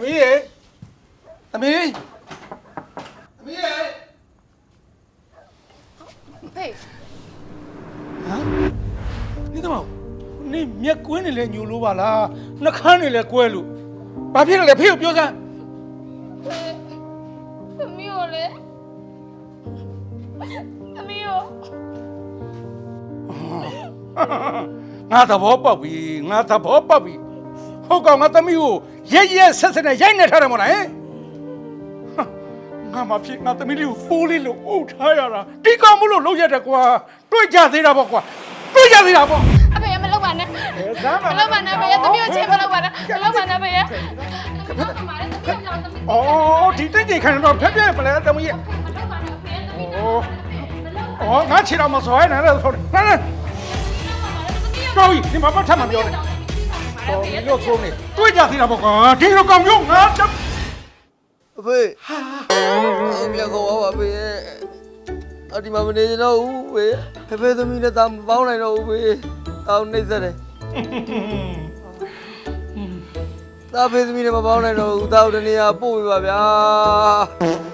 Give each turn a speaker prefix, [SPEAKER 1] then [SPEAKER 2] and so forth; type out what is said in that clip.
[SPEAKER 1] သမီးရေသမီးသမီးရေ
[SPEAKER 2] ဖေး
[SPEAKER 1] ဟမ်နေတော့နေမျက်ကွင်းနေလဲညူလို့ပါလားနှခမ်းနေလဲကွဲလို့ဘာဖြစ်လဲလဲဖေကိုပြောစမ်း
[SPEAKER 2] သမီးကိုလေသမီးကို
[SPEAKER 1] ငါသဘောပေါက်ပြီငါသဘောပေါက်ပြီ ဟုတ်ကောင်ငါသမီးကိုရဲရဲဆက်ဆက်နဲ့ရိုက်နေထားတယ်မို့လားဟင်ဟာငါမဖြစ်ငါသမီးလေးကိုပိုးလေးလို့အုပ်ထားရတာဒီကောင်မလို့လုံးရတယ်ကွာတွေ့ကြသေးတာပေါ့ကွာတွေ့ကြသေးတာပေါ့
[SPEAKER 2] အဖေမလုပ်ပါနဲ့
[SPEAKER 1] ဇမ်းပါ
[SPEAKER 2] မလုပ်ပါနဲ့ဖေးသမီးကိုချစ်မလုပ်ပါနဲ့မလုပ်ပါနဲ့ဖေးမလုပ်ပါနဲ့သမီးကိုကြောက်သမီး
[SPEAKER 1] อ๋อဒီတိတ်တိတ်ခံတော့ဖက်ပြက်ပလဲသမီးရဲ့
[SPEAKER 2] မလုပ်ပါနဲ့ဖေးသမီး
[SPEAKER 1] ဩဩငါခြေတော်မစောရဲနဲ့လို့ဆိုတယ်နားနာတော်ပြီဒီမှာပတ်ထပ်မှပြောတယ် တော်ပြီလို့ဆိုနေတွေ့ကြသေးတာပေါ့ကွာဒီလိုကောင်မျိုးငါတက်
[SPEAKER 3] အဖေအမေကောပါဖေအဒီမှာမနေတော့ဘူးဖေဖေဖေသမီးနဲ့တာမပေါင်းနိုင်တော့ဘူးဖေတောင်းနှိမ့်ဆက်တယ်တာဖေသမီးနဲ့မပေါင်းနိုင်တော့ဘူးတောင်းတနေရပို့ပြပါဗျာအာ